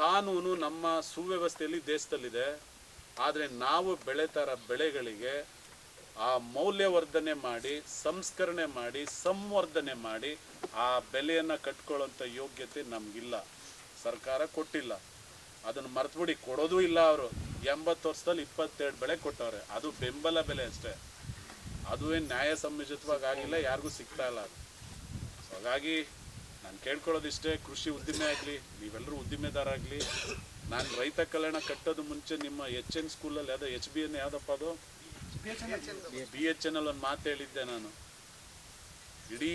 ಕಾನೂನು ನಮ್ಮ ಸುವ್ಯವಸ್ಥೆಯಲ್ಲಿ ದೇಶದಲ್ಲಿದೆ. ಆದರೆ ನಾವು ಬೆಳೆತಾರ ಬೆಳೆಗಳಿಗೆ ಆ ಮೌಲ್ಯವರ್ಧನೆ ಮಾಡಿ, ಸಂಸ್ಕರಣೆ ಮಾಡಿ, ಸಂವರ್ಧನೆ ಮಾಡಿ ಆ ಬೆಲೆಯನ್ನು ಕಟ್ಕೊಳ್ಳೋಂಥ ಯೋಗ್ಯತೆ ನಮಗಿಲ್ಲ. ಸರ್ಕಾರ ಕೊಟ್ಟಿಲ್ಲ. ಅದನ್ನು ಮರೆತುಬಿಡಿ ಕೊಡೋದು ಇಲ್ಲ ಅವರು. ಎಂಬತ್ತು ವರ್ಷದಲ್ಲಿ ಇಪ್ಪತ್ತೆರಡು ಬೆಳೆ ಕೊಟ್ಟವ್ರೆ. ಅದು ಬೆಂಬಲ ಬೆಲೆ ಅಷ್ಟೇ. ಅದು ಏನು ನ್ಯಾಯ ಸಂಯೋಜಿತವಾಗಿ ಆಗಿಲ್ಲ, ಯಾರಿಗೂ ಸಿಗ್ತಾ ಇಲ್ಲ ಅದು. ಹಾಗಾಗಿ ನಾನು ಕೇಳ್ಕೊಳ್ಳೋದಿಷ್ಟೇ ಕೃಷಿ ಉದ್ದಿಮೆ ಆಗಲಿ ನೀವೆಲ್ಲರೂ ಉದ್ದಿಮೆದಾರಾಗಲಿ, ನಾನು ರೈತ ಕಲ್ಯಾಣ ಕಟ್ಟೋದು ಮುಂಚೆ ನಿಮ್ಮ ಎಚ್ ಎನ್ ಸ್ಕೂಲಲ್ಲಿ ಯಾವುದೋ ಎಚ್ ಬಿ ಎನ್ ಯಾವುದಪ್ಪ ಅದು? ಬಿ ಎಚ್ ಎನ್ ಅಲ್ಲಿ ಒಂದು ಮಾತು ಹೇಳಿದ್ದೆ ನಾನು. ಇಡೀ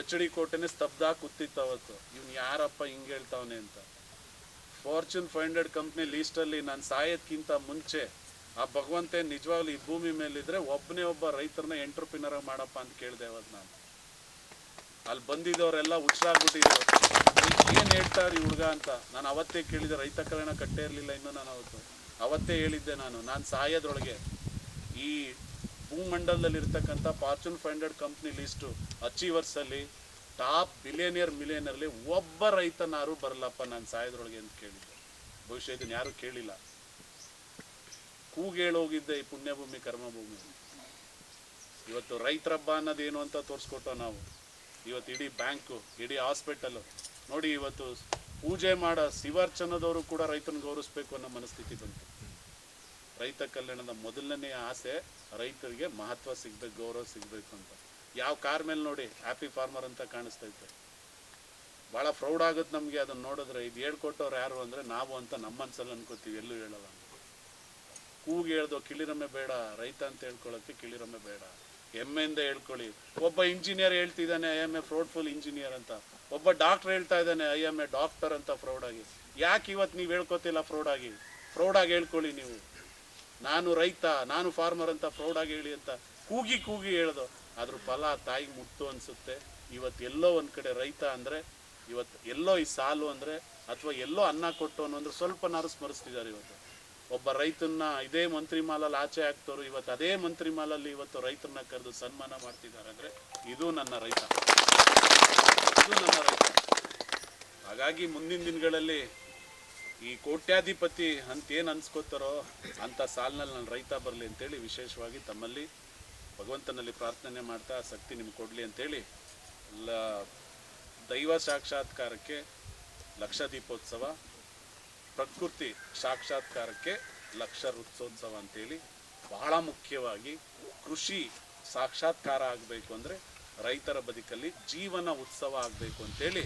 ಎಚ್ ಡಿ ಕೋಟೆನೇ ಸ್ತಬ್ಧ ಕೂತಿತ್ತು ಅವತ್ತು. ಇವ್ನು ಯಾರಪ್ಪ ಹಿಂಗೆ ಹೇಳ್ತಾವನೆ ಅಂತ. ಫಾರ್ಚೂನ್ ಫೈವ್ ಹಂಡ್ರೆಡ್ ಕಂಪ್ನಿ ಲೀಸ್ಟಲ್ಲಿ ನಾನು ಸಾಯೋದ್ಕಿಂತ ಮುಂಚೆ ಆ ಭಗವಂತೆ ನಿಜವಾಗ್ಲೂ ಈ ಭೂಮಿ ಮೇಲಿದ್ರೆ ಒಬ್ಬನೇ ಒಬ್ಬ ರೈತರನ್ನ ಎಂಟ್ರಪ್ರಿನರ್ ಮಾಡಪ್ಪ ಅಂತ ಕೇಳಿದೆ ಅವತ್ತು ನಾನು. ಅಲ್ಲಿ ಬಂದಿದ್ದವರೆಲ್ಲ ಹುಷಾರ್ಬಿಟ್ಟಿದ್ರು ಏನು ಹೇಳ್ತಾರೆ ಈ ಹುಡುಗ ಅಂತ? ನಾನು ಅವತ್ತೇ ಕೇಳಿದ, ರೈತ ಕಲ್ಯಾಣ ಕಟ್ಟೇ ಇರಲಿಲ್ಲ ಇನ್ನು ನಾನು ಅವತ್ತು. ಅವತ್ತೇ ಹೇಳಿದ್ದೆ ನಾನು ನಾನು ಸಾಯೋದ್ರೊಳಗೆ ಈ ಭೂಮಂಡಲದಲ್ಲಿ ಇರ್ತಕ್ಕಂಥ fortune five hundred company list ಅಚೀವರ್ಸಲ್ಲಿ top billionaire ಮಿಲಿಯನರ್ಲಿ ಒಬ್ಬ ರೈತನಾರು ಬರಲಪ್ಪ ನಾನು ಸಾಯೋದ್ರೊಳಗೆ ಅಂತ ಕೇಳಿದ್ದೆ. ಬಹುಶಃ ಇದನ್ನು ಯಾರೂ ಕೇಳಿಲ್ಲ. ಕೂಗೇಳೋಗಿದ್ದೆ ಈ ಪುಣ್ಯಭೂಮಿ, ಕರ್ಮಭೂಮಿ. ಇವತ್ತು ರೈತರಬ್ಬ ಅನ್ನೋದೇನು ಅಂತ ತೋರಿಸ್ಕೊಟ್ಟೋ ನಾವು. ಇವತ್ತು ಇಡೀ ಬ್ಯಾಂಕು, ಇಡೀ ಹಾಸ್ಪಿಟಲು ನೋಡಿ ಇವತ್ತು ಪೂಜೆ ಮಾಡೋ ಶಿವಾರ್ಚನದವರು ಕೂಡ ರೈತನ ಗೌರವಿಸ್ಬೇಕು ಅನ್ನೋ ಮನಸ್ಥಿತಿ ಬಂತು. ರೈತ ಕಲ್ಯಾಣದ ಮೊದಲನೇ ಆಸೆ ರೈತರಿಗೆ ಮಹತ್ವ ಸಿಗ್ಬೇಕು, ಗೌರವ ಸಿಗಬೇಕು ಅಂತ. ಯಾವ ಕಾರ್ ಮೇಲೆ ನೋಡಿ ಹ್ಯಾಪಿ ಫಾರ್ಮರ್ ಅಂತ ಕಾಣಿಸ್ತೈತೆ ಭಾಳ ಪ್ರೌಡ್ ಆಗುತ್ತೆ ನಮಗೆ ಅದನ್ನ ನೋಡಿದ್ರೆ ಇದು ಹೇಳ್ಕೊಟ್ಟವ್ರು ಯಾರು ಅಂದರೆ ನಾವು ಅಂತ ನಮ್ಮ ಅನ್ಸಲ್ಲಿ ಅನ್ಕೋತೀವಿ, ಎಲ್ಲೂ ಹೇಳಲ್ಲ. ಕೂಗಿ ಹೇಳ್ದೋ ಕಿಳಿರಮ್ಮೆ ಬೇಡ, ರೈತ ಅಂತ ಹೇಳ್ಕೊಳ್ಳೋಕ್ಕೆ ಕಿಳಿರಮ್ಮೆ ಬೇಡ. ಹೆಮ್ಮೆಯಿಂದ ಹೇಳ್ಕೊಳ್ಳಿ. ಒಬ್ಬ ಇಂಜಿನಿಯರ್ ಹೇಳ್ತಿದ್ದಾನೆ I am a proudful engineer ಅಂತ. ಒಬ್ಬ ಡಾಕ್ಟರ್ ಹೇಳ್ತಾ ಇದ್ದಾನೆ ಐ ಎಂ ಎ ಡಾಕ್ಟರ್ ಅಂತ ಫ್ರೌಡ್ ಆಗಿ. ಯಾಕೆ ಇವತ್ತು ನೀವು ಹೇಳ್ಕೊತಿಲ್ಲ ಫ್ರೌಡ್ ಆಗಿ? ಫ್ರೌಡ್ ಆಗಿ ಹೇಳ್ಕೊಳ್ಳಿ ನೀವು. ನಾನು ರೈತ, ನಾನು ಫಾರ್ಮರ್ ಅಂತ ಫ್ರೌಡ್ ಆಗಿ ಹೇಳಿ ಅಂತ ಕೂಗಿ ಕೂಗಿ ಹೇಳ್ದು. ಅದ್ರ ಫಲ ತಾಯಿಗೆ ಮುಟ್ಟು ಅನ್ಸುತ್ತೆ. ಇವತ್ತು ಎಲ್ಲೋ ಒಂದ್ ಕಡೆ ರೈತ ಅಂದ್ರೆ ಇವತ್ತು ಎಲ್ಲೋ ಈ ಸಾಲು ಅಂದ್ರೆ, ಅಥವಾ ಎಲ್ಲೋ ಅನ್ನ ಕೊಟ್ಟು ಅನ್ನೋ ಸ್ವಲ್ಪನಾರು ಸ್ಮರಿಸ್ತಿದ್ದಾರೆ ಇವತ್ತು. ಒಬ್ಬ ರೈತನ್ನ ಇದೇ ಮಂತ್ರಿ ಮಾಲಲ್ಲಿ ಆಚೆ ಹಾಕ್ತವ್ರು, ಇವತ್ತು ಅದೇ ಮಂತ್ರಿ ಮಾಲಲ್ಲಿ ಇವತ್ತು ರೈತರನ್ನ ಕರೆದು ಸನ್ಮಾನ ಮಾಡ್ತಿದ್ದಾರೆ ಅಂದ್ರೆ ಇದು ನನ್ನ ರೈತ. ಇದು ನನ್ನ ರೈತ. ಹಾಗಾಗಿ ಮುಂದಿನ ದಿನಗಳಲ್ಲಿ ಈ ಕೋಟ್ಯಾಧಿಪತಿ ಅಂತ ಏನು ಅನ್ಸ್ಕೋತಾರೋ ಅಂಥ ಸಾಲಿನಲ್ಲಿ ನಾನು ರೈತ ಬರಲಿ ಅಂತೇಳಿ ವಿಶೇಷವಾಗಿ ತಮ್ಮಲ್ಲಿ ಭಗವಂತನಲ್ಲಿ ಪ್ರಾರ್ಥನೆ ಮಾಡ್ತಾ ಶಕ್ತಿ ನಿಮ್ಗೆ ಕೊಡಲಿ ಅಂತೇಳಿ ಲ ದೈವ ಸಾಕ್ಷಾತ್ಕಾರಕ್ಕೆ ಲಕ್ಷ ದೀಪೋತ್ಸವ ಪ್ರಕೃತಿ ಸಾಕ್ಷಾತ್ಕಾರಕ್ಕೆ ಲಕ್ಷ ವೃತ್ಸೋತ್ಸವ ಅಂತೇಳಿ ಬಹಳ ಮುಖ್ಯವಾಗಿ ಕೃಷಿ ಸಾಕ್ಷಾತ್ಕಾರ ಆಗಬೇಕು ಅಂದರೆ ರೈತರ ಬದುಕಲ್ಲಿ ಜೀವನ ಉತ್ಸವ ಆಗಬೇಕು ಅಂತೇಳಿ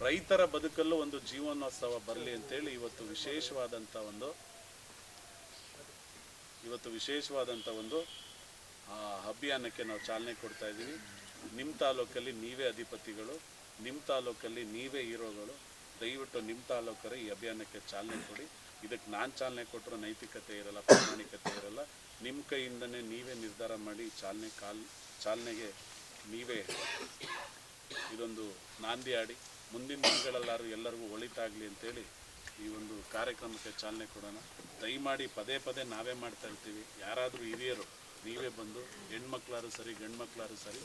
ರೈತರ ಬದುಕಲ್ಲೂ ಒಂದು ಜೀವನೋತ್ಸವ ಬರಲಿ ಅಂತೇಳಿ ಇವತ್ತು ವಿಶೇಷವಾದಂಥ ಒಂದು ಇವತ್ತು ವಿಶೇಷವಾದಂಥ ಒಂದು ಆ, ಅಭಿಯಾನಕ್ಕೆ ನಾವು ಚಾಲನೆ ಕೊಡ್ತಾ ಇದ್ದೀವಿ. ನಿಮ್ಮ ತಾಲೂಕಲ್ಲಿ ನೀವೇ ಅಧಿಪತಿಗಳು ನಿಮ್ಮ ತಾಲೂಕಲ್ಲಿ ನೀವೇ ಹೀರೋಗಳು. ದಯವಿಟ್ಟು ನಿಮ್ಮ ತಾಲೂಕರೇ ಈ ಅಭಿಯಾನಕ್ಕೆ ಚಾಲನೆ ಕೊಡಿ. ಇದಕ್ಕೆ ನಾನು ಚಾಲನೆ ಕೊಟ್ಟರು ನೈತಿಕತೆ ಇರಲ್ಲ, ಪ್ರಾಮಾಣಿಕತೆ ಇರಲ್ಲ. ನಿಮ್ಮ ಕೈಯಿಂದನೇ ನೀವೇ ನಿರ್ಧಾರ ಮಾಡಿ ಚಾಲನೆ ಕಾಲ್, ಚಾಲನೆಗೆ ನೀವೇ ಇದೊಂದು ನಾಂದಿ ಆಡಿ ಮುಂದಿನ ದಿನಗಳಲ್ಲಾರು ಎಲ್ಲರಿಗೂ ಒಳಿತಾಗಲಿ ಅಂತೇಳಿ ಈ ಒಂದು ಕಾರ್ಯಕ್ರಮಕ್ಕೆ ಚಾಲನೆ ಕೊಡೋಣ. ದಯಮಾಡಿ ಪದೇ ಪದೇ ನಾವೇ ಮಾಡ್ತಾ ಇರ್ತೀವಿ. ಯಾರಾದರೂ ಹಿರಿಯರು, ನೀವೇ ಬಂದು ಹೆಣ್ಮಕ್ಳಾರು ಸರಿ ಗಂಡು ಮಕ್ಳಾರು ಸರಿ